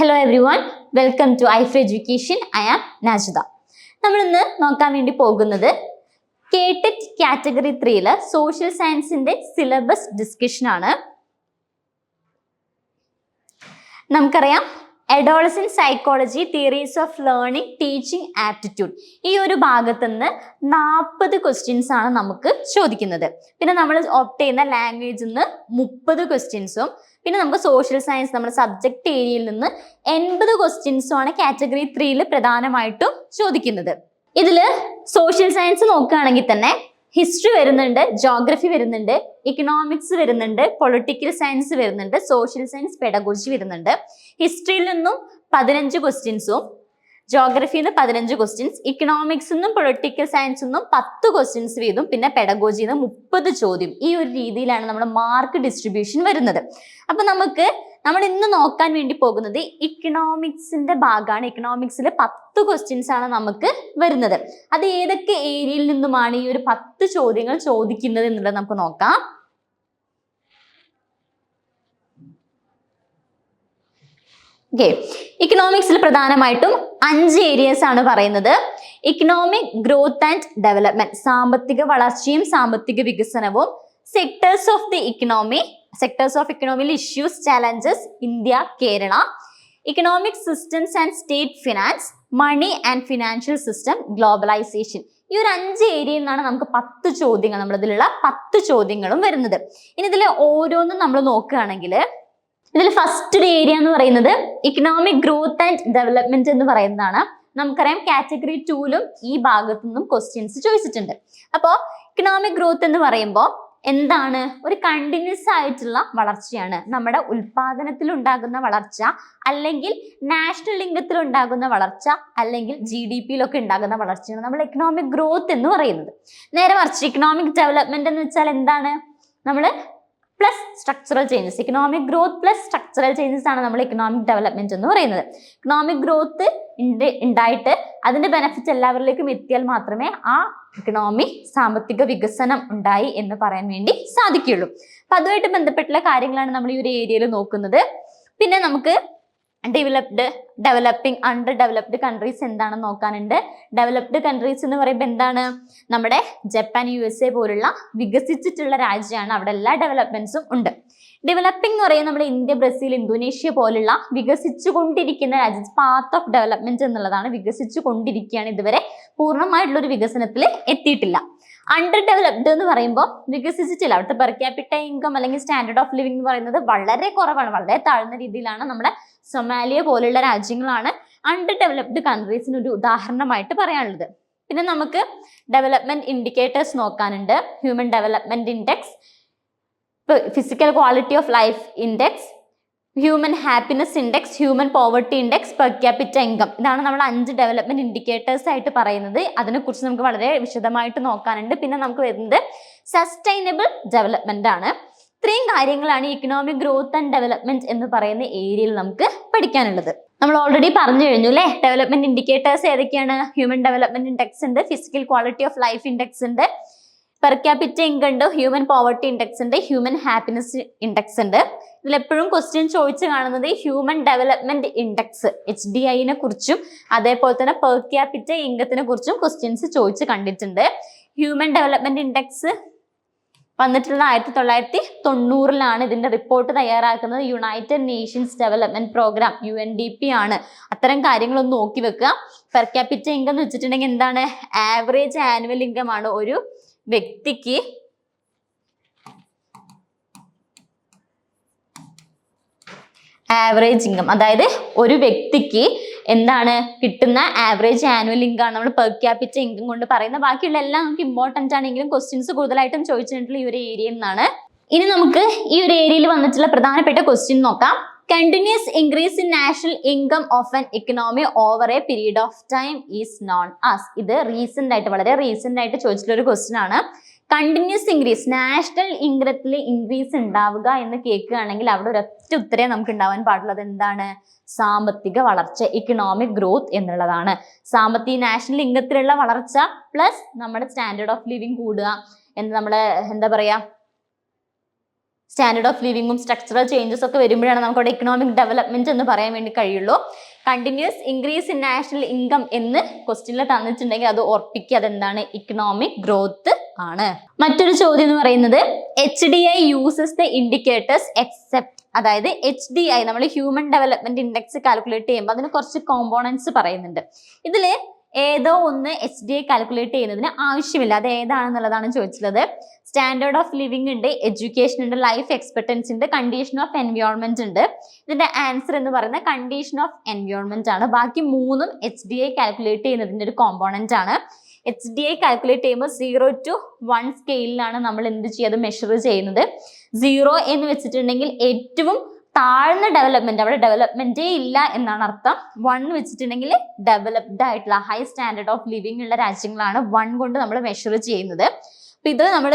Hello every one welcome to ഐഫ് education I am Najida നമ്മൾ ഇന്ന് നോക്കാൻ വേണ്ടി പോകുന്നത് കേട്ടറ്റ് കാറ്റഗറി ത്രീയിൽ സോഷ്യൽ സയൻസിന്റെ സിലബസ് ഡിസ്കഷൻ ആണ്. നമുക്കറിയാം adolescent psychology theories of learning teaching aptitude ഈ ഒരു ഭാഗത്തു നിന്ന് നാൽപ്പത് ക്വസ്റ്റ്യൻസ് ആണ് നമുക്ക് ചോദിക്കുന്നത്. പിന്നെ നമ്മൾ ഓപ്റ്റ് ചെയ്യുന്ന ലാംഗ്വേജിൽ നിന്ന് മുപ്പത് ക്വസ്റ്റ്യൻസും പിന്നെ നമുക്ക് സോഷ്യൽ സയൻസ് നമ്മുടെ സബ്ജക്ട് ഏരിയയിൽ നിന്ന് എൺപത് ക്വസ്റ്റ്യൻസും ആണ് കാറ്റഗറി ത്രീയിൽ പ്രധാനമായിട്ടും ചോദിക്കുന്നത്. ഇതിൽ സോഷ്യൽ സയൻസ് നോക്കുകയാണെങ്കിൽ തന്നെ ഹിസ്റ്ററി വരുന്നുണ്ട് ജോഗ്രഫി വരുന്നുണ്ട് ഇക്കണോമിക്സ് വരുന്നുണ്ട് പൊളിറ്റിക്കൽ സയൻസ് വരുന്നുണ്ട് സോഷ്യൽ സയൻസ് പെഡഗോജി വരുന്നുണ്ട്. ഹിസ്റ്ററിയിൽ നിന്നും പതിനഞ്ച് ക്വസ്റ്റ്യൻസും ജോഗ്രഫിയിൽ നിന്ന് പതിനഞ്ച് ക്വസ്റ്റ്യൻസ് ഇക്കണോമിക്സ് നിന്നും പൊളിറ്റിക്കൽ സയൻസ് നിന്നും പത്ത് ക്വസ്റ്റ്യൻസ് വീതും പിന്നെ പെഡഗോജിയിൽ നിന്ന് മുപ്പത് ചോദ്യം. ഈ ഒരു രീതിയിലാണ് നമ്മുടെ മാർക്ക് ഡിസ്ട്രിബ്യൂഷൻ വരുന്നത്. അപ്പം നമുക്ക് നമ്മൾ ഇന്ന് നോക്കാൻ വേണ്ടി പോകുന്നത് ഇക്കണോമിക്സിന്റെ ഭാഗമാണ്. ഇക്കണോമിക്സിൽ പത്ത് ക്വസ്റ്റ്യൻസ് ആണ് നമുക്ക് വരുന്നത്. അത് ഏതൊക്കെ ഏരിയയിൽ നിന്നുമാണ് ഈ ഒരു പത്ത് ചോദ്യങ്ങൾ ചോദിക്കുന്നത് എന്നുള്ളത് നമുക്ക് നോക്കാം. ഇക്കണോമിക്സിൽ പ്രധാനമായിട്ടും അഞ്ച് ഏരിയസ് ആണ് പറയുന്നത്. ഇക്കണോമിക് ഗ്രോത്ത് ആൻഡ് ഡെവലപ്മെന്റ് സാമ്പത്തിക വളർച്ചയും സാമ്പത്തിക വികസനവും. Sectors of the economy sectors of ഇക്കണോമിയിൽ issues challenges India Kerala economic systems and state finance money and financial system globalization ഈ ഒരു അഞ്ച് ഏരിയയിൽ നിന്നാണ് നമുക്ക് പത്ത് ചോദ്യങ്ങൾ നമ്മുടെ ഇതിലുള്ള പത്ത് ചോദ്യങ്ങളും വരുന്നത്. ഇനി ഇതിലെ ഓരോന്നും നമ്മൾ നോക്കുകയാണെങ്കിൽ ഇതിൽ ഫസ്റ്റ് ഒരു ഏരിയ എന്ന് പറയുന്നത് ഇക്കണോമിക് ഗ്രോത്ത് ആൻഡ് ഡെവലപ്മെന്റ് എന്ന് പറയുന്നതാണ്. നമുക്കറിയാം കാറ്റഗറി ടൂലും ഈ ഭാഗത്തു നിന്നും ക്വസ്റ്റ്യൻസ് ചോദിച്ചിട്ടുണ്ട്. അപ്പോൾ ഇക്കണോമിക് ഗ്രോത്ത് എന്ന് പറയുമ്പോൾ എന്താണ്? ഒരു കണ്ടിന്യൂസ് ആയിട്ടുള്ള വളർച്ചയാണ്. നമ്മുടെ ഉൽപാദനത്തിൽ ഉണ്ടാകുന്ന വളർച്ച അല്ലെങ്കിൽ നാഷണൽ ഇൻകത്തിൽ ഉണ്ടാകുന്ന വളർച്ച അല്ലെങ്കിൽ ജി ഡി പിയിലൊക്കെ ഉണ്ടാകുന്ന വളർച്ചയാണ് നമ്മൾ എക്കണോമിക് ഗ്രോത്ത് എന്ന് പറയുന്നത്. നേരെ മറിച്ച് ഇക്കണോമിക് ഡെവലപ്മെന്റ് എന്ന് വെച്ചാൽ എന്താണ്? നമ്മൾ plus structural changes economic growth plus structural changes ആണ് നമ്മൾ ഇക്കണോമിക് ഡെവലപ്മെന്റ് എന്ന് പറയുന്നത്. ഇക്കണോമിക് ഗ്രോത്ത് ഉണ്ടായിട്ട് അതിന്റെ ബെനിഫിറ്റ് എല്ലാവരിലേക്കും എത്തിയാൽ മാത്രമേ ആ ഇക്കണോമി സാമ്പത്തിക വികസനം ഉണ്ടായി എന്ന് പറയാൻ വേണ്ടി സാധിക്കുകയുള്ളൂ. അപ്പൊ അതുമായിട്ട് ബന്ധപ്പെട്ടുള്ള കാര്യങ്ങളാണ് നമ്മൾ ഈ ഒരു ഏരിയയിൽ നോക്കുന്നത്. പിന്നെ നമുക്ക് developed developing under developed countries എന്താണെന്ന് നോക്കാനുണ്ട്. ഡെവലപ്ഡ് കൺട്രീസ് എന്ന് പറയുമ്പോൾ എന്താണ്? നമ്മുടെ ജപ്പാൻ യു എസ് എ പോലുള്ള വികസിച്ചിട്ടുള്ള രാജ്യമാണ്. അവിടെ എല്ലാ ഡെവലപ്മെന്റ്സും ഉണ്ട്. ഡെവലപ്പിംഗ് എന്ന് പറയുന്നത് നമ്മുടെ ഇന്ത്യ ബ്രസീൽ ഇന്തോനേഷ്യ പോലുള്ള വികസിച്ചുകൊണ്ടിരിക്കുന്ന രാജ്യത്ത് രാജ്യം പാത്ത് ഓഫ് ഡെവലപ്മെന്റ് എന്നുള്ളതാണ് വികസിച്ചുകൊണ്ടിരിക്കുകയാണ് ഇതുവരെ പൂർണമായിട്ടുള്ള ഒരു വികസനത്തിൽ എത്തിയിട്ടില്ല. അണ്ടർ ഡെവലപ്ഡ് എന്ന് പറയുമ്പോൾ വികസിച്ചിട്ടില്ല. അവിടുത്തെ പെർ ക്യാപിറ്റ ഇൻകം അല്ലെങ്കിൽ സ്റ്റാൻഡേർഡ് ഓഫ് ലിവിംഗ് എന്ന് പറയുന്നത് വളരെ കുറവാണ്. വളരെ താഴ്ന്ന രീതിയിലാണ് നമ്മുടെ സൊമാലിയ പോലുള്ള രാജ്യങ്ങളാണ് അണ്ടർ ഡെവലപ്ഡ് കൺട്രീസിന് ഒരു ഉദാഹരണമായിട്ട് പറയാനുള്ളത്. പിന്നെ നമുക്ക് development indicators നോക്കാനുണ്ട്. Human development index physical quality of life index human happiness index human poverty index per capita income ഇതാണ് നമ്മൾ അഞ്ച് ഡെവലപ്മെന്റ് ഇൻഡിക്കേറ്റേഴ്സ് ആയിട്ട് പറയുന്നത്. അതിനെക്കുറിച്ച് നമുക്ക് വളരെ വിശദമായിട്ട് നോക്കാനുണ്ട്. പിന്നെ നമുക്ക് വരുന്നത് സസ്റ്റൈനബിൾ ഡെവലപ്മെന്റ് ആണ്. ഇത്രയും കാര്യങ്ങളാണ് ഇക്കണോമിക് ഗ്രോത്ത് ആൻഡ് ഡെവലപ്മെന്റ് എന്ന് പറയുന്ന ഏരിയയിൽ നമുക്ക് പഠിക്കാനുള്ളത്. നമ്മൾ ഓൾറെഡി പറഞ്ഞു കഴിഞ്ഞു അല്ലേ? ഡെവലപ്മെന്റ് ഇൻഡിക്കേറ്റേഴ്സ് ഏതൊക്കെയാണ്? ഹ്യൂമൻ ഡെവലപ്മെന്റ് ഇൻഡെക്സ് ഉണ്ട് physical quality of life index ഉണ്ട് പെർ ക്യാപിറ്റ ഇൻകം ഉണ്ട് ഹ്യൂമൻ പോവർട്ടി ഇൻഡെക്സ് ഉണ്ട് ഹ്യൂമൻ ഹാപ്പിനെസ് ഇൻഡെക്സ് ഉണ്ട്. ഇതിൽ എപ്പോഴും ക്വസ്റ്റ്യൻ ചോദിച്ചു കാണുന്നത് human development index H D ഐനെ കുറിച്ചും അതേപോലെ തന്നെ പെർ ക്യാപിറ്റ ഇൻകത്തിനെ കുറിച്ചും ക്വസ്റ്റ്യൻസ് ചോദിച്ച് കണ്ടിട്ടുണ്ട്. ഹ്യൂമൻ ഡെവലപ്മെന്റ് ഇൻഡെക്സ് വന്നിട്ടുള്ള ആയിരത്തി തൊള്ളായിരത്തി തൊണ്ണൂറിലാണ് ഇതിന്റെ റിപ്പോർട്ട് തയ്യാറാക്കുന്നത്. United Nations development programme U N D P ആണ്. അത്തരം കാര്യങ്ങളൊന്ന് നോക്കി വെക്കുക. പെർ ക്യാപിറ്റ ഇൻകം എന്ന് വെച്ചിട്ടുണ്ടെങ്കിൽ എന്താണ്? ആവറേജ് ആനുവൽ ഇൻകം ആണ് ഒരു വ്യക്തിക്ക് ആവറേജ് ഇൻകം അതായത് ഒരു വ്യക്തിക്ക് എന്താണ് കിട്ടുന്ന ആവറേജ് ആനുവൽ ഇൻകം ആണ്. നമ്മൾ പെർ ക്യാപിറ്റ ഇൻകം കൊണ്ട് പറയുന്ന. ബാക്കിയുള്ള എല്ലാം നമുക്ക് ഇമ്പോർട്ടന്റ് ആണെങ്കിലും ക്വസ്റ്റ്യൻസ് കൂടുതലായിട്ടും ചോദിച്ചിട്ടുള്ള ഈ ഒരു ഏരിയയിൽ നിന്നാണ്. ഇനി നമുക്ക് ഈ ഒരു ഏരിയയിൽ വന്നിട്ടുള്ള പ്രധാനപ്പെട്ട ക്വസ്റ്റ്യൻ നോക്കാം. Continuous increase in national income of an economy over a period of time is known as ഇത് റീസെന്റ് ആയിട്ട് വളരെ റീസെന്റ് ആയിട്ട് ചോദിച്ചിട്ടുള്ള ഒരു ക്വസ്റ്റ്യൻ ആണ്. കണ്ടിന്യൂസ് ഇൻക്രീസ് നാഷണൽ ഇൻകത്തിൽ ഇൻക്രീസ് ഉണ്ടാവുക എന്ന് കേൾക്കുകയാണെങ്കിൽ അവിടെ ഒരൊറ്റ ഉത്തരേ നമുക്ക് ഉണ്ടാവാൻ പാടുള്ളത് എന്താണ്? സാമ്പത്തിക വളർച്ച ഇക്കണോമിക് ഗ്രോത്ത് എന്നുള്ളതാണ്. സാമ്പത്തിക നാഷണൽ ഇൻകത്തിലുള്ള വളർച്ച പ്ലസ് നമ്മുടെ സ്റ്റാൻഡേർഡ് ഓഫ് ലിവിങ് കൂടുക. എന്ന് നമ്മൾ എന്താ പറയാ? സ്റ്റാൻഡേർഡ് ഓഫ് ലിവിങ്ങും സ്ട്രക്ചറൽ ചേഞ്ചസ് ഒക്കെ വരുമ്പോഴാണ് നമുക്ക് അവിടെ ഇക്കണോമിക് ഡെവലപ്മെന്റ് എന്ന് പറയാൻ വേണ്ടി കഴിയുള്ളൂ. Continuous increase in national income എന്ന് ക്വസ്റ്റ്യനിൽ തന്നിട്ടുണ്ടെങ്കിൽ അത് ഉറപ്പിക്കുക അതെന്താണ്? ഇക്കണോമിക് ഗ്രോത്ത് ആണ്. മറ്റൊരു ചോദ്യം എന്ന് പറയുന്നത് H D I uses the indicators except അതായത് എച്ച് ഡി ഐ നമ്മൾ ഹ്യൂമൻ ഡെവലപ്മെന്റ് ഇൻഡെക്സ് കാൽക്കുലേറ്റ് ചെയ്യുമ്പോൾ അതിന് കുറച്ച് കോമ്പോണൻസ് പറയുന്നുണ്ട്. ഇതിൽ ഏതോ ഒന്ന് എച്ച് ഡി ഐ കാൽക്കുലേറ്റ് ചെയ്യുന്നതിന് ആവശ്യമില്ല. അത് ഏതാണെന്നുള്ളതാണ് ചോദിച്ചിട്ടുള്ളത്. സ്റ്റാൻഡേർഡ് ഓഫ് ലിവിംഗ് ഉണ്ട് എഡ്യൂക്കേഷൻ ഉണ്ട് ലൈഫ് എക്സ്പെക്ടൻസി ഉണ്ട് കണ്ടീഷൻ ഓഫ് എൻവയോൺമെന്റ് ഉണ്ട്. ഇതിന്റെ ആൻസർ എന്ന് പറയുന്നത് കണ്ടീഷൻ ഓഫ് എൻവയോൺമെന്റ് ആണ്. ബാക്കി മൂന്നും എച്ച് ഡി ഐ കാൽക്കുലേറ്റ് ചെയ്യുന്നതിന്റെ ഒരു കോമ്പോണന്റ് ആണ്. എച്ച് ഡി ഐ കാൽക്കുലേറ്റ് ചെയ്യുമ്പോൾ സീറോ ടു വൺ സ്കെയിലാണ് നമ്മൾ എന്ത് ചെയ്യാതെ മെഷർ ചെയ്യുന്നത്. സീറോ എന്ന് വെച്ചിട്ടുണ്ടെങ്കിൽ ഏറ്റവും താഴ്ന്ന ഡെവലപ്മെന്റ് അവിടെ ഡെവലപ്മെന്റേ ഇല്ല എന്നാണ് അർത്ഥം. വൺ വെച്ചിട്ടുണ്ടെങ്കിൽ ഡെവലപ്ഡ് ആയിട്ടുള്ള ഹൈ സ്റ്റാൻഡേർഡ് ഓഫ് ലിവിംഗ് ഉള്ള രാജ്യങ്ങളാണ് വൺ കൊണ്ട് നമ്മൾ മെഷർ ചെയ്യുന്നത്. അപ്പൊ ഇത് നമ്മൾ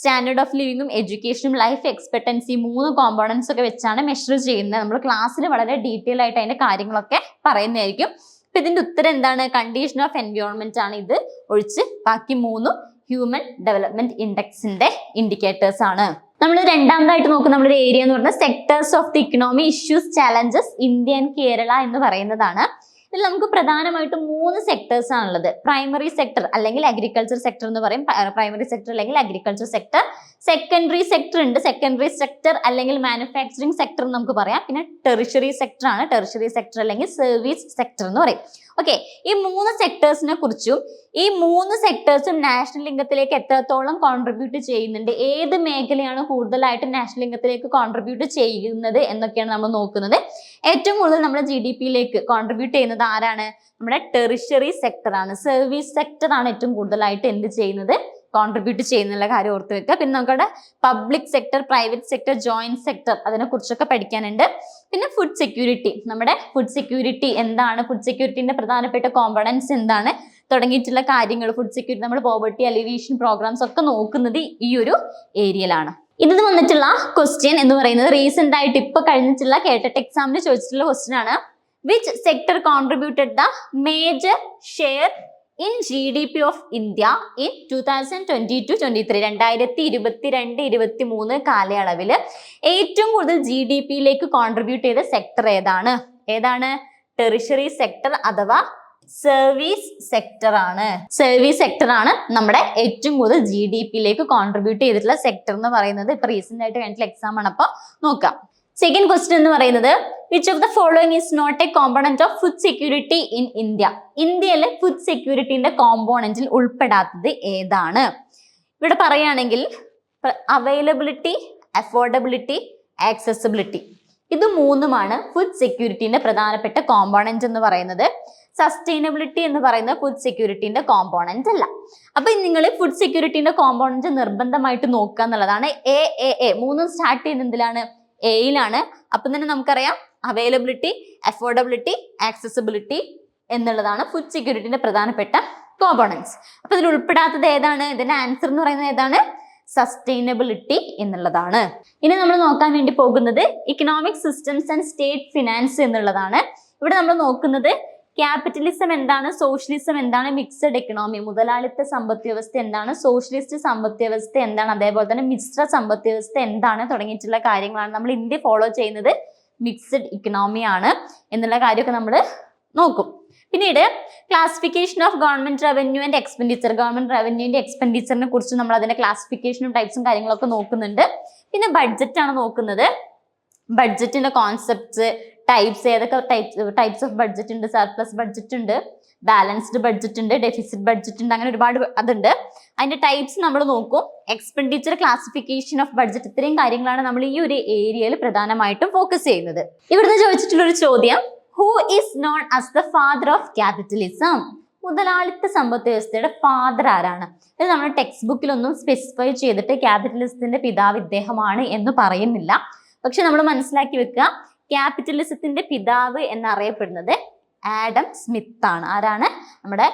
സ്റ്റാൻഡേർഡ് ഓഫ് ലിവിങ്ങും എഡ്യൂക്കേഷനും ലൈഫ് എക്സ്പെക്ടൻസി മൂന്ന് കോമ്പോണൻസ് ഒക്കെ വെച്ചാണ് മെഷർ ചെയ്യുന്നത്. നമ്മൾ ക്ലാസ്സിൽ വളരെ ഡീറ്റെയിൽ ആയിട്ട് അതിന്റെ കാര്യങ്ങളൊക്കെ പറയുന്നതായിരിക്കും. അപ്പൊ ഇതിന്റെ ഉത്തരം എന്താണ്? കണ്ടീഷൻ ഓഫ് എൻവയോൺമെന്റ് ആണ് ഇത്. ഒഴിച്ച് ബാക്കി മൂന്നും ഹ്യൂമൻ ഡെവലപ്മെന്റ് ഇൻഡെക്സിന്റെ ഇൻഡിക്കേറ്റേഴ്സ് ആണ്. നമ്മൾ രണ്ടാമതായിട്ട് നോക്കുന്ന നമ്മുടെ ഏരിയ എന്ന് പറഞ്ഞാൽ sectors of the economy issues challenges India and Kerala എന്ന് പറയുന്നതാണ്. ഇതിൽ നമുക്ക് പ്രധാനമായിട്ടും മൂന്ന് സെക്ടേഴ്സ് ആണുള്ളത്. പ്രൈമറി സെക്ടർ അല്ലെങ്കിൽ അഗ്രികൾച്ചർ സെക്ടർ എന്ന് പറയും. പ്രൈമറി സെക്ടർ അല്ലെങ്കിൽ അഗ്രികൾച്ചർ സെക്ടർ സെക്കൻഡറി സെക്ടർ ഉണ്ട്. സെക്കൻഡറി സെക്ടർ അല്ലെങ്കിൽ മാനുഫാക്ചറിങ് സെക്ടർ എന്ന് നമുക്ക് പറയാം. പിന്നെ ടെറിഷറി സെക്ടർ ആണ്. ടെറിഷറി സെക്ടർ അല്ലെങ്കിൽ സർവീസ് സെക്ടർ എന്ന് പറയും. ഓക്കെ ഈ മൂന്ന് സെക്ടേഴ്സിനെ കുറിച്ചും ഈ മൂന്ന് സെക്ടേഴ്സും നാഷണൽ ലിംഗത്തിലേക്ക് എത്രത്തോളം കോൺട്രിബ്യൂട്ട് ചെയ്യുന്നുണ്ട്? ഏത് മേഖലയാണ് കൂടുതലായിട്ട് നാഷണൽ ലിംഗത്തിലേക്ക് കോൺട്രിബ്യൂട്ട് ചെയ്യുന്നത് എന്നൊക്കെയാണ് നമ്മൾ നോക്കുന്നത്. ഏറ്റവും കൂടുതൽ നമ്മുടെ ജി ഡി പിയിലേക്ക് കോൺട്രിബ്യൂട്ട് ചെയ്യുന്നത് ആരാണ്? നമ്മുടെ ടെറിഷറി സെക്ടറാണ് സർവീസ് സെക്ടറാണ് ഏറ്റവും കൂടുതലായിട്ട് എന്ത് ചെയ്യുന്നത്? കോൺട്രിബ്യൂട്ട് ചെയ്യുന്നുള്ള കാര്യം ഓർത്ത് വെക്കുക. പിന്നെ നമുക്കവിടെ public sector private sector joint sector അതിനെ കുറിച്ചൊക്കെ പഠിക്കാനുണ്ട്. പിന്നെ ഫുഡ് സെക്യൂരിറ്റി നമ്മുടെ ഫുഡ് സെക്യൂരിറ്റി എന്താണ്? ഫുഡ് സെക്യൂരിറ്റിന്റെ പ്രധാനപ്പെട്ട കോമ്പണൻസ് എന്താണ്? തുടങ്ങിയിട്ടുള്ള കാര്യങ്ങൾ ഫുഡ് സെക്യൂരിറ്റി നമ്മൾ പോവർട്ടി അലിവേഷൻ പ്രോഗ്രാംസ് ഒക്കെ നോക്കുന്നത് ഈ ഒരു ഏരിയയിലാണ് ഇതിന് വന്നിട്ടുള്ള ക്വസ്റ്റ്യൻ എന്ന് പറയുന്നത് റീസെന്റ് ആയിട്ട് ഇപ്പൊ കഴിഞ്ഞിട്ടുള്ള കേട്ടറ്റ് എക്സാമിന് ചോദിച്ചിട്ടുള്ള ക്വസ്റ്റ്യൻ ആണ്. Which sector contributed the major share in G D P of India in two thousand twenty two twenty three രണ്ടായിരത്തി ഇരുപത്തിരണ്ട് ഇരുപത്തി മൂന്ന് കാലയളവിൽ ഏറ്റവും കൂടുതൽ ജി ഡി പിയിലേക്ക് കോൺട്രിബ്യൂട്ട് ചെയ്ത സെക്ടർ ഏതാണ്? ഏതാണ്? ടെറിഷറി സെക്ടർ അഥവാ സർവീസ് സെക്ടർ ആണ്. സർവീസ് സെക്ടർ ആണ് നമ്മുടെ ഏറ്റവും കൂടുതൽ ജി ഡി പിയിലേക്ക് കോൺട്രിബ്യൂട്ട് ചെയ്തിട്ടുള്ള സെക്ടർ എന്ന് പറയുന്നത്. ഇപ്പൊ റീസെന്റ് ആയിട്ട് കഴിഞ്ഞിട്ടുള്ള എക്സാം ആണ്. അപ്പോൾ നോക്കാം. സെക്കൻഡ് ക്വസ്റ്റ്യൻ എന്ന് പറയുന്നത് which of the following is not a component of food security in India ഇന്ത്യയിലെ ഫുഡ് സെക്യൂരിറ്റിന്റെ കോമ്പോണന്റിൽ ഉൾപ്പെടാത്തത് ഏതാണ്? ഇവിടെ പറയുകയാണെങ്കിൽ അവൈലബിലിറ്റി അഫോർഡബിലിറ്റി ആക്സസിബിലിറ്റി ഇത് മൂന്നുമാണ് ഫുഡ് സെക്യൂരിറ്റിന്റെ പ്രധാനപ്പെട്ട കോമ്പോണന്റ് എന്ന് പറയുന്നത്. സസ്റ്റൈനബിലിറ്റി എന്ന് പറയുന്നത് ഫുഡ് സെക്യൂരിറ്റിന്റെ കോമ്പോണന്റ് അല്ല. അപ്പൊ നിങ്ങൾ ഫുഡ് സെക്യൂരിറ്റിന്റെ കോമ്പോണന്റ് നിർബന്ധമായിട്ട് നോക്കുക എന്നുള്ളതാണ് എ എ എ മൂന്നും സ്റ്റാർട്ട് ചെയ്യുന്ന എന്തിലാണ്? എയിലാണ് അപ്പം തന്നെ നമുക്കറിയാം അവൈലബിലിറ്റി അഫോർഡബിലിറ്റി ആക്സസിബിലിറ്റി എന്നുള്ളതാണ് ഫുഡ് സെക്യൂരിറ്റിന്റെ പ്രധാനപ്പെട്ട കോമ്പോണൻസ് അപ്പൊ ഇതിൽ ഉൾപ്പെടാത്തത് ഏതാണ്? ഇതിന്റെ ആൻസർ എന്ന് പറയുന്നത് ഏതാണ്? സസ്റ്റൈനബിലിറ്റി എന്നുള്ളതാണ്. ഇനി നമ്മൾ നോക്കാൻ വേണ്ടി പോകുന്നത് economic systems and state finance എന്നുള്ളതാണ്. ഇവിടെ നമ്മൾ നോക്കുന്നത് ക്യാപിറ്റലിസം എന്താണ്? സോഷ്യലിസം എന്താണ്? മിക്സഡ് എക്കണോമി മുതലാളിത്ത സമ്പദ് വ്യവസ്ഥ എന്താണ്? സോഷ്യലിസ്റ്റ് സമ്പദ് വ്യവസ്ഥ എന്താണ്? അതേപോലെ തന്നെ മിശ്ര സമ്പദ് വ്യവസ്ഥ എന്താണ്? തുടങ്ങിയിട്ടുള്ള കാര്യങ്ങളാണ് നമ്മൾ ഇന്ത്യ ഫോളോ ചെയ്യുന്നത്. മിക്സഡ് ഇക്കണോമി ആണ് എന്നുള്ള കാര്യമൊക്കെ നമ്മൾ നോക്കും. പിന്നീട് classification of government revenue and expenditure government റവന്യൂവിന്റെ എക്സ്പെൻഡിച്ചറിനെ കുറിച്ച് നമ്മൾ അതിന്റെ ക്ലാസിഫിക്കേഷനും ടൈപ്സും കാര്യങ്ങളൊക്കെ നോക്കുന്നുണ്ട്. പിന്നെ ബഡ്ജറ്റ് ആണ് നോക്കുന്നത്. ബഡ്ജറ്റിന്റെ കോൺസെപ്റ്റ്സ് ടൈപ്സ് ഏതൊക്കെ ടൈപ്സ് ടൈപ്സ് ഓഫ് ബഡ്ജറ്റ് ഉണ്ട് സർപ്ലസ് ബഡ്ജറ്റ് ഉണ്ട് ബാലൻസ്ഡ് ബഡ്ജറ്റ് ഉണ്ട് ഡെഫിസിറ്റ് ബഡ്ജറ്റ് ഉണ്ട് അങ്ങനെ ഒരുപാട് അതുണ്ട്. അതിന്റെ ടൈപ്സ് നമ്മൾ നോക്കും. എക്സ്പെൻഡിച്ചർ ക്ലാസിഫിക്കേഷൻ ഓഫ് ബഡ്ജറ്റ് ഇത്രയും കാര്യങ്ങളാണ് നമ്മൾ ഈ ഒരു ഏരിയയിൽ പ്രധാനമായിട്ടും ഫോക്കസ് ചെയ്യുന്നത്. ഇവിടുന്ന് ചോദിച്ചിട്ടുള്ള ഒരു ചോദ്യം who is known as the father of capitalism മുതലാളിത്ത സമ്പത്ത് വ്യവസ്ഥയുടെ ഫാദർ ആരാണ്? ഇത് നമ്മൾ ടെക്സ്റ്റ് ബുക്കിലൊന്നും സ്പെസിഫൈ ചെയ്തിട്ട് ക്യാപിറ്റലിസത്തിന്റെ പിതാവ് ഇദ്ദേഹമാണ് എന്ന് പറയുന്നില്ല. പക്ഷെ നമ്മൾ മനസ്സിലാക്കി വെക്കുക ക്യാപിറ്റലിസത്തിന്റെ പിതാവ് എന്നറിയപ്പെടുന്നത് ആഡം സ്മിത്ത് ആണ് ആരാണ്? നമ്മുടെ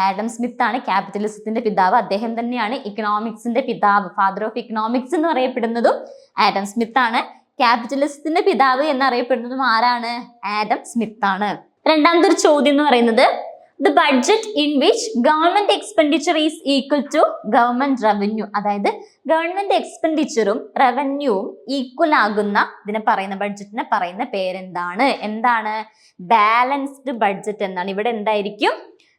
ആഡം സ്മിത്ത് ആണ് ക്യാപിറ്റലിസത്തിന്റെ പിതാവ്. അദ്ദേഹം തന്നെയാണ് ഇക്കണോമിക്സിന്റെ പിതാവ്. ഫാദർ ഓഫ് ഇക്കണോമിക്സ് എന്ന് അറിയപ്പെടുന്നതും ആഡം സ്മിത്ത് ആണ് ക്യാപിറ്റലിസത്തിന്റെ പിതാവ് എന്നറിയപ്പെടുന്നതും ആരാണ്? ആഡം സ്മിത്ത് ആണ് രണ്ടാമത്തെ ഒരു ചോദ്യം എന്ന് പറയുന്നത് the budget in which government expenditure is equal to government revenue അതായത് ഗവൺമെന്റ് എക്സ്പെൻഡിച്ചറും റവന്യൂവും ഈക്വൽ ആകുന്ന ഇതിനെ പറയുന്ന ബഡ്ജറ്റിനെ പറയുന്ന പേരെന്താണ്? എന്താണ്? ബാലൻസ്ഡ് ബഡ്ജറ്റ് എന്നാണ്. ഇവിടെ എന്തായിരിക്കും?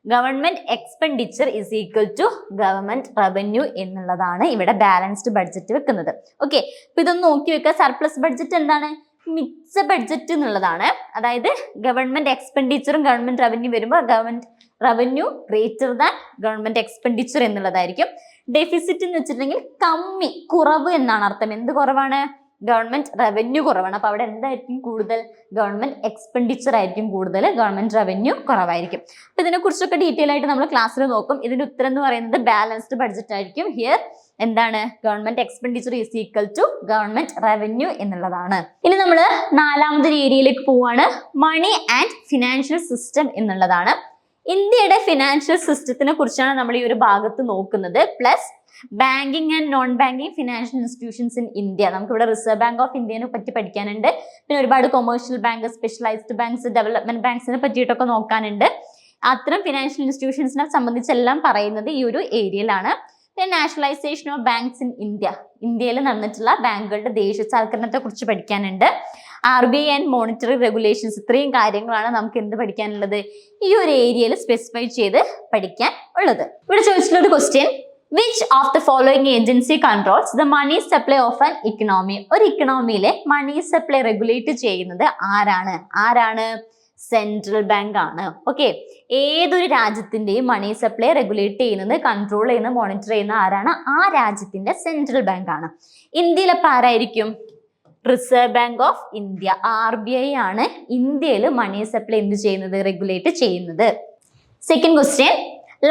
Government expenditure is equal to government revenue എന്നുള്ളതാണ് ഇവിടെ ബാലൻസ്ഡ് ബഡ്ജറ്റ് വെക്കുന്നത്. ഓക്കെ അപ്പൊ ഇതൊന്ന് നോക്കി വെക്കുക സർപ്ലസ് ബഡ്ജറ്റ് എന്താണ്? മിച്ച ബഡ്ജറ്റ് എന്നുള്ളതാണ്. അതായത് ഗവൺമെന്റ് എക്സ്പെൻഡിച്ചറും ഗവൺമെന്റ് റവന്യൂ വരുമ്പോൾ government revenue greater than government expenditure എന്നുള്ളതായിരിക്കും. ഡെഫിസിറ്റ് എന്ന് വെച്ചിട്ടുണ്ടെങ്കിൽ കമ്മി കുറവ് എന്നാണ് അർത്ഥം. എന്ത് കുറവാണ്? ഗവൺമെന്റ് റവന്യൂ കുറവാണ്. അപ്പൊ അവിടെ എന്തായിരിക്കും കൂടുതൽ? ഗവൺമെന്റ് എക്സ്പെൻഡിച്ചർ ആയിരിക്കും കൂടുതൽ. ഗവൺമെന്റ് റവന്യൂ കുറവായിരിക്കും. അപ്പൊ ഇതിനെ കുറിച്ചൊക്കെ ഡീറ്റെയിൽ ആയിട്ട് നമ്മൾ ക്ലാസ്സിൽ നോക്കും. ഇതിന്റെ ഉത്തരം എന്ന് പറയുന്നത് ബാലൻസ്ഡ് ബഡ്ജറ്റ് ആയിരിക്കും. ഹിയർ എന്താണ്? Government expenditure is equal to government revenue എന്നുള്ളതാണ്. ഇനി നമ്മൾ നാലാമതൊരു ഏരിയയിലേക്ക് പോവാണ്. മണി ആൻഡ് ഫിനാൻഷ്യൽ സിസ്റ്റം എന്നുള്ളതാണ്. ഇന്ത്യയുടെ ഫിനാൻഷ്യൽ സിസ്റ്റത്തിനെ കുറിച്ചാണ് നമ്മൾ ഈ ഒരു ഭാഗത്ത് നോക്കുന്നത്. Plus banking and non banking financial institutions in India നമുക്ക് ഇവിടെ റിസർവ് ബാങ്ക് ഓഫ് ഇന്ത്യനെ പറ്റി പഠിക്കാനുണ്ട്. പിന്നെ ഒരുപാട് commercial bank specialised banks development ബാങ്ക്സിനെ പറ്റിയിട്ടൊക്കെ നോക്കാനുണ്ട്. അത്തരം ഫിനാൻഷ്യൽ ഇൻസ്റ്റിറ്റ്യൂഷൻസിനെ സംബന്ധിച്ചെല്ലാം പറയുന്നത് ഈ ഒരു ഏരിയയിലാണ് nationalisation of banks in India ഇന്ത്യയിൽ നടന്നിട്ടുള്ള ബാങ്കുകളുടെ ദേശസാൽക്കരണത്തെ കുറിച്ച് പഠിക്കാനുണ്ട്. R B I and monetary regulations ഇത്രയും കാര്യങ്ങളാണ് നമുക്ക് എന്ത് പഠിക്കാനുള്ളത്? ഈ ഒരു ഏരിയയിൽ സ്പെസിഫൈ ചെയ്ത് പഠിക്കാൻ ഉള്ളത്. ഇവിടെ ചോദിച്ചിട്ടുള്ള ഒരു question which of the following agency controls the money supply of an economy ഒരു ഇക്കണോമിയിലെ മണി സപ്ലൈ റെഗുലേറ്റ് ചെയ്യുന്നത് ആരാണ്? ആരാണ്? സെൻട്രൽ ബാങ്ക് ആണ്. ഓക്കെ ഏതൊരു രാജ്യത്തിന്റെയും മണി സപ്ലൈ റെഗുലേറ്റ് ചെയ്യുന്നത് കൺട്രോൾ ചെയ്യുന്ന മോണിറ്റർ ചെയ്യുന്ന ആരാണ്? ആ രാജ്യത്തിന്റെ സെൻട്രൽ ബാങ്ക് ആണ്. ഇന്ത്യയിൽ അപ്പം ആരായിരിക്കും? Reserve Bank of India R B I ആണ് ഇന്ത്യയിൽ മണി സപ്ലൈ എന്ത് ചെയ്യുന്നത്? റെഗുലേറ്റ് ചെയ്യുന്നത്. Second question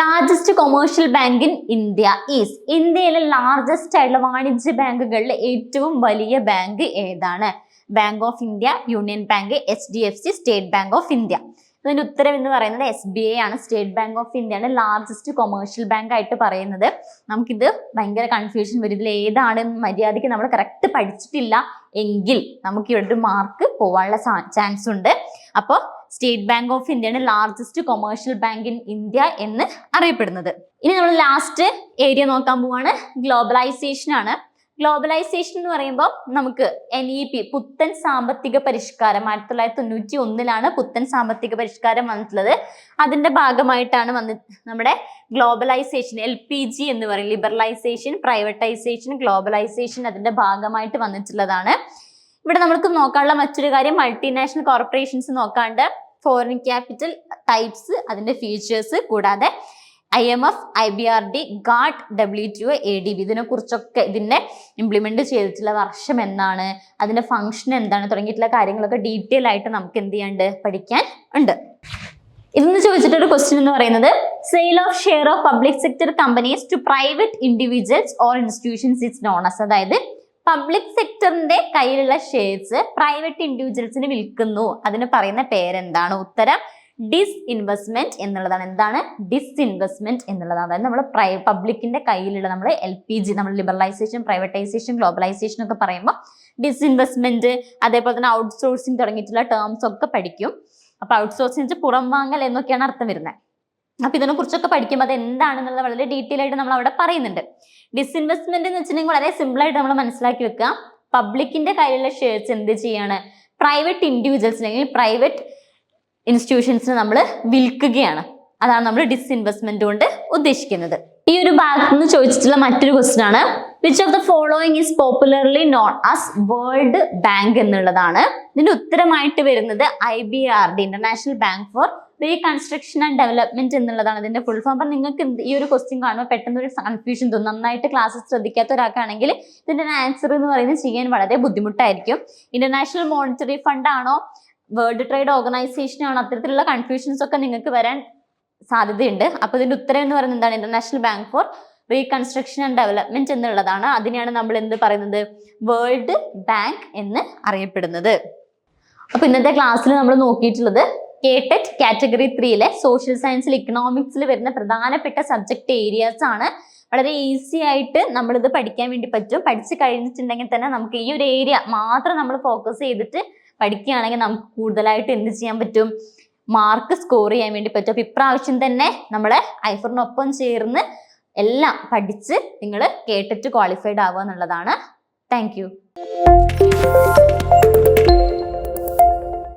largest commercial bank in India is ഇന്ത്യയിലെ ലാർജസ്റ്റ് ആയിട്ടുള്ള വാണിജ്യ ബാങ്കുകളിലെ ഏറ്റവും വലിയ ബാങ്ക് ഏതാണ്? Bank of India Union Bank H D F C State Bank of India ഇതിന്റെ ഉത്തരം എന്ന് പറയുന്നത് എസ് ബി ഐ ആണ്. സ്റ്റേറ്റ് ബാങ്ക് ഓഫ് ഇന്ത്യ ആണ് ലാർജസ്റ്റ് കൊമേഴ്ഷ്യൽ ബാങ്ക് ആയിട്ട് പറയുന്നത്. നമുക്കിത് ഭയങ്കര കൺഫ്യൂഷൻ വരും. ഇതിൽ ഏതാണ് മര്യാദയ്ക്ക് നമ്മൾ കറക്റ്റ് പഠിച്ചിട്ടില്ല എങ്കിൽ നമുക്ക് ഇവിടെ മാർക്ക് പോവാനുള്ള ചാൻസ് ഉണ്ട്. അപ്പോൾ സ്റ്റേറ്റ് ബാങ്ക് ഓഫ് ഇന്ത്യയാണ് largest commercial bank in India എന്ന് അറിയപ്പെടുന്നത്. ഇനി നമ്മൾ ലാസ്റ്റ് ഏരിയ നോക്കാൻ പോവാണ്. ഗ്ലോബലൈസേഷൻ ആണ്. ഗ്ലോബലൈസേഷൻ എന്ന് പറയുമ്പോൾ നമുക്ക് എൻ ഇ പി പുത്തൻ സാമ്പത്തിക പരിഷ്കാരം. ആയിരത്തി തൊള്ളായിരത്തി തൊണ്ണൂറ്റി ഒന്നിലാണ് പുത്തൻ സാമ്പത്തിക പരിഷ്കാരം വന്നിട്ടുള്ളത്. അതിന്റെ ഭാഗമായിട്ടാണ് വന്ന് നമ്മുടെ ഗ്ലോബലൈസേഷൻ എൽ പി ജി എന്ന് പറയും. ലിബറലൈസേഷൻ പ്രൈവറ്റൈസേഷൻ ഗ്ലോബലൈസേഷൻ അതിന്റെ ഭാഗമായിട്ട് വന്നിട്ടുള്ളതാണ്. ഇവിടെ നമുക്ക് നോക്കാനുള്ള മറ്റൊരു കാര്യം മൾട്ടിനാഷണൽ കോർപ്പറേഷൻസ് നോക്കാണ്ട് ഫോറിൻ ക്യാപിറ്റൽ ടൈപ്സ് അതിന്റെ ഫീച്ചേഴ്സ് കൂടാതെ I M F I B R D GATT W T A D B ഇതിനെ കുറിച്ചൊക്കെ ഇതിനെ ഇംപ്ലിമെന്റ് ചെയ്തിട്ടുള്ള വർഷം എന്താണ് അതിന്റെ ഫംഗ്ഷൻ എന്താണ് തുടങ്ങിയിട്ടുള്ള കാര്യങ്ങളൊക്കെ ഡീറ്റെയിൽ ആയിട്ട് നമുക്ക് എന്ത് ചെയ്യാണ്ട് പഠിക്കാൻ ഉണ്ട്. ഇതെന്ന് ചോദിച്ചിട്ടൊരു ക്വസ്റ്റ്യൻ എന്ന് പറയുന്നത് sale of share of public sector companies to private individuals or institutions it's known as അതായത് പബ്ലിക് സെക്ടറിന്റെ കയ്യിലുള്ള ഷെയർസ് പ്രൈവറ്റ് ഇൻഡിവിജ്വൽസിന് വിൽക്കുന്നു. അതിന് പറയുന്ന പേരെന്താണ്? ഉത്തരം ഡിസ് ഇൻവെസ്റ്റ്മെന്റ് എന്നുള്ളതാണ്. എന്താണ്? ഡിസ് ഇൻവെസ്റ്റ്മെന്റ് എന്നുള്ളതാണ്. അതായത് നമ്മൾ പബ്ലിക്കിന്റെ കയ്യിലുള്ള നമ്മൾ എൽ പി ജി നമ്മൾ ലിബറലൈസേഷൻ പ്രൈവറ്റൈസേഷൻ ഗ്ലോബലൈസേഷൻ ഒക്കെ പറയുമ്പോൾ ഡിസ് ഇൻവെസ്റ്റ്മെന്റ് അതേപോലെ തന്നെ ഔട്ട്സോഴ്സിങ് തുടങ്ങിയിട്ടുള്ള ടേംസ് ഒക്കെ പഠിക്കും. അപ്പൊ ഔട്ട്സോഴ്സിങ് വെച്ചാൽ പുറം വാങ്ങൽ എന്നൊക്കെയാണ് അർത്ഥം വരുന്നത്. അപ്പൊ ഇതിനെ കുറിച്ചൊക്കെ പഠിക്കുമ്പോൾ അത് എന്താണെന്നുള്ളത് വളരെ ഡീറ്റെയിൽ ആയിട്ട് നമ്മൾ അവിടെ പറയുന്നുണ്ട്. ഡിസ്ഇൻവെസ്റ്റ്മെന്റ് എന്ന് വെച്ചിട്ടുണ്ടെങ്കിൽ വളരെ സിമ്പിൾ ആയിട്ട് നമ്മൾ മനസ്സിലാക്കി വെക്കുക. പബ്ലിക്കിന്റെ കയ്യിലുള്ള ഷെയർസ് എന്ത് ചെയ്യാണ്? പ്രൈവറ്റ് ഇൻഡിവിജ്വൽസ് അല്ലെങ്കിൽ പ്രൈവറ്റ് ഇൻസ്റ്റിറ്റ്യൂഷൻസിന് നമ്മൾ വിൽക്കുകയാണ്. അതാണ് നമ്മൾ ഡിസ്ഇൻവെസ്റ്റ്മെന്റ് കൊണ്ട് ഉദ്ദേശിക്കുന്നത്. ഈ ഒരു ഭാഗത്ത് നിന്ന് ചോദിച്ചിട്ടുള്ള മറ്റൊരു ക്വസ്റ്റൻ ആണ്. Which of the following is popularly known as World Bank എന്നുള്ളതാണ്. ഇതിന്റെ ഉത്തരമായിട്ട് വരുന്നത് I B R D International Bank for Reconstruction and Development എന്നുള്ളതാണ് ഇതിന്റെ ഫുൾ ഫോം അപ്പൊ നിങ്ങൾക്ക് ഈ ഒരു ക്വസ്റ്റ്യൻ കാണുമ്പോൾ പെട്ടെന്ന് ഒരു കൺഫ്യൂഷൻ തോന്നും. നന്നായിട്ട് ക്ലാസ് ശ്രദ്ധിക്കാത്ത ഒരാൾക്കാണെങ്കിൽ ഇതിന്റെ ആൻസർ എന്ന് പറയുന്നത് ചെയ്യാൻ വളരെ ബുദ്ധിമുട്ടായിരിക്കും. ഇന്റർനാഷണൽ മോണിറ്ററി ഫണ്ട് ആണോ? വേൾഡ് ട്രേഡ് ഓർഗനൈസേഷൻ ആണ്. അത്തരത്തിലുള്ള കൺഫ്യൂഷൻസ് ഒക്കെ നിങ്ങൾക്ക് വരാൻ സാധ്യതയുണ്ട്. അപ്പൊ ഇതിന്റെ ഉത്തരം എന്ന് പറയുന്നത് എന്താണ്? International Bank for Reconstruction and Development എന്നുള്ളതാണ്. അതിനെയാണ് നമ്മൾ എന്ത് പറയുന്നത്? വേൾഡ് ബാങ്ക് എന്ന് അറിയപ്പെടുന്നത്. അപ്പൊ ഇന്നത്തെ ക്ലാസ്സിൽ നമ്മൾ നോക്കിയിട്ടുള്ളത് കേട്ടറ്റ് കാറ്റഗറി ത്രീയിലെ സോഷ്യൽ സയൻസിൽ ഇക്കണോമിക്സിൽ വരുന്ന പ്രധാനപ്പെട്ട സബ്ജക്ട് ഏരിയാസ് ആണ്. വളരെ ഈസി ആയിട്ട് നമ്മളിത് പഠിക്കാൻ വേണ്ടി പറ്റും. പഠിച്ചു കഴിഞ്ഞിട്ടുണ്ടെങ്കിൽ തന്നെ നമുക്ക് ഈ ഒരു ഏരിയ മാത്രം നമ്മൾ ഫോക്കസ് ചെയ്തിട്ട് പഠിക്കുകയാണെങ്കിൽ നമുക്ക് കൂടുതലായിട്ട് എന്ത് ചെയ്യാൻ പറ്റും? മാർക്ക് സ്കോർ ചെയ്യാൻ വേണ്ടി പറ്റും. അപ്പൊ ഇപ്രാവശ്യം തന്നെ നമ്മളെ ഐഫറിനൊപ്പം ചേർന്ന് എല്ലാം പഠിച്ച് നിങ്ങൾ കേട്ടിട്ട് ക്വാളിഫൈഡ് ആവുക എന്നുള്ളതാണ്. Thank you